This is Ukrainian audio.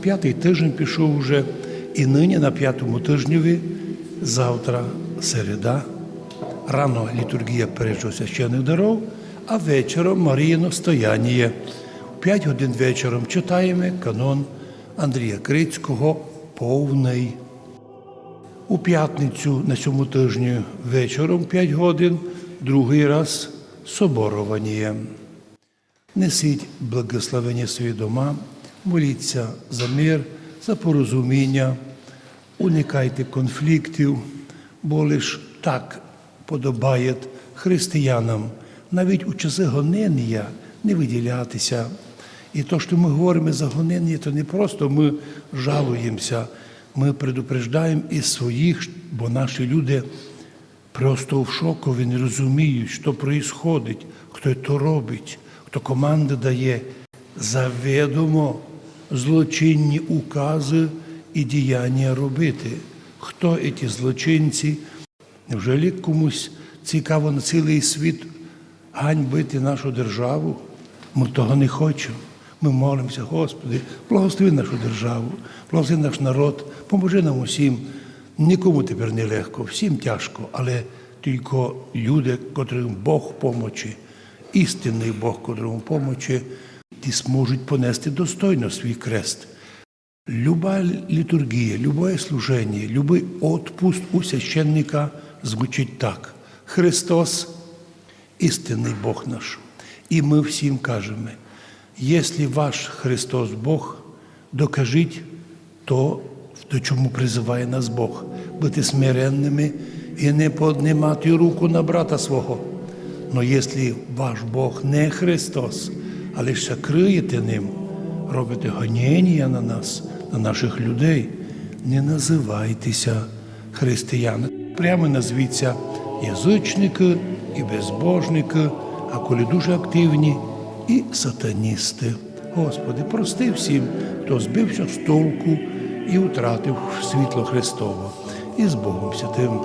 П'ятий тиждень пішов уже, і нині на п'ятому тижневі, завтра середа, рано літургія першого священних даров, а вечором Маріїно стояння. П'ять годин вечором читаємо канон Андрія Крицького повний. У п'ятницю на цьому тижні вечором 5 годин, другий раз соборування. Несіть благословення свої дома, моліться за мир, за порозуміння, уникайте конфліктів, бо лиш так подобає християнам навіть у часи гонення не виділятися. І то, що ми говоримо за гонення, то не просто ми жалуємося, ми предупреждаємо і своїх, бо наші люди просто в шокові не розуміють, що відбувається, хто це робить, хто команди дає. Завідомо злочинні укази і діяння робити. Хто ці злочинці? Невже комусь цікаво на цілий світ ганьбити нашу державу? Ми того не хочемо. Ми молимося, Господи, благослови нашу державу, благослови наш народ, поможи нам усім. Нікому тепер не легко, всім тяжко, але тільки люди, котрим Бог помочі, істинний Бог, котрому помочі, ті зможуть понести достойно свій крест. Люба літургія, любое служення, любий отпуст у священника звучить так. Христос істинний Бог наш. І ми всім кажемо, якщо ваш Христос Бог, докажіть то, до чому призиває нас Бог, бути смиренними і не поднимати руку на брата свого. Но якщо ваш Бог не Христос, а лише криєте ним, робите гоніння на нас, на наших людей, не називайтеся християни. Прямо назвіться язичники і безбожники, а коли дуже активні, і сатаністи. Господи, прости всім, хто збився з толку і втратив світло Христово. І з Богом Святим.